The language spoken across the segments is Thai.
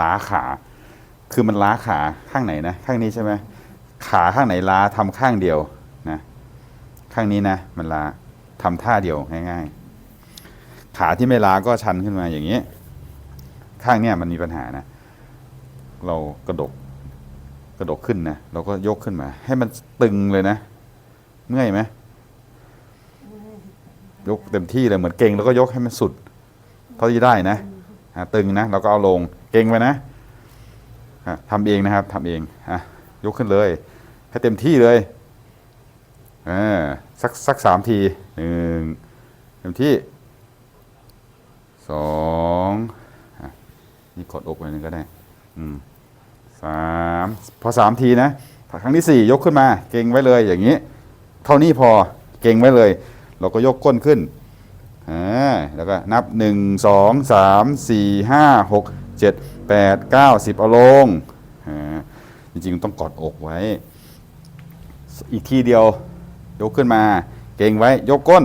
ล้าขา คือมันล้าขาข้างไหนนะ ข้างนี้ใช่ไหมขาข้างไหนล้าทำข้างเดียวนะ ข้างนี้นะ มันล้าทำท่าเดียวง่ายๆ ขาที่ไม่ล้าก็ชันขึ้นมาอย่างนี้ ข้างเนี้ยมันมีปัญหานะ เรากระดกกระดกขึ้นนะเราก็ยกขึ้นมา ให้มันตึงเลยนะเมื่อยไหมยกเต็มที่เลยเหมือนเก่งแล้วก็ยกให้มันสุด เท่าที่ได้นะ ตึงนะเราก็เอาลงเก่งไปนะอะทำเองนะครับทำเองอยกขึ้นเลย ให้เต็มที่เลยสักสักสามทีหนึ่งเต็มที่สองอนี่กดอกไว้นึงก็ได้สามพอสามทีนะครั้งที่สี่ยกขึ้นมา เก่งไว้เลยอย่างนี้ เท่านี้พอเก่งไว้เลย เราก็ยกก้นขึ้น อ่าแล้วก็นับหนึ่งสองสามสี่ห้าหกเจ็ดแปดเก้าสิบอาลงอ่าจริงๆ ต้องกอดอกไว้ อีกทีเดียวยกขึ้นมา เก่งไว้ยกก้น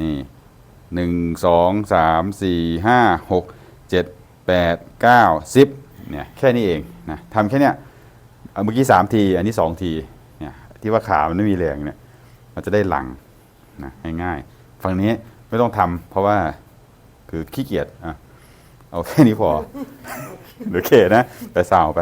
นี่หนึ่งสองสามสี่ห้าหกเจ็ดแปดเก้าสิบเนี่ยแค่นี้เองนะทำแค่เนี้ยเอาเมื่อกี้สามที อันนี้สองทีเนี่ยที่ว่าขามันไม่มีแรงเนี่ยมันจะได้หลังนะง่ายๆฝั่งนี้ ไม่ต้องทำเพราะว่าคือขี้เกียจอะเอาแค่นี้พอหรือเคนะไปสาวไป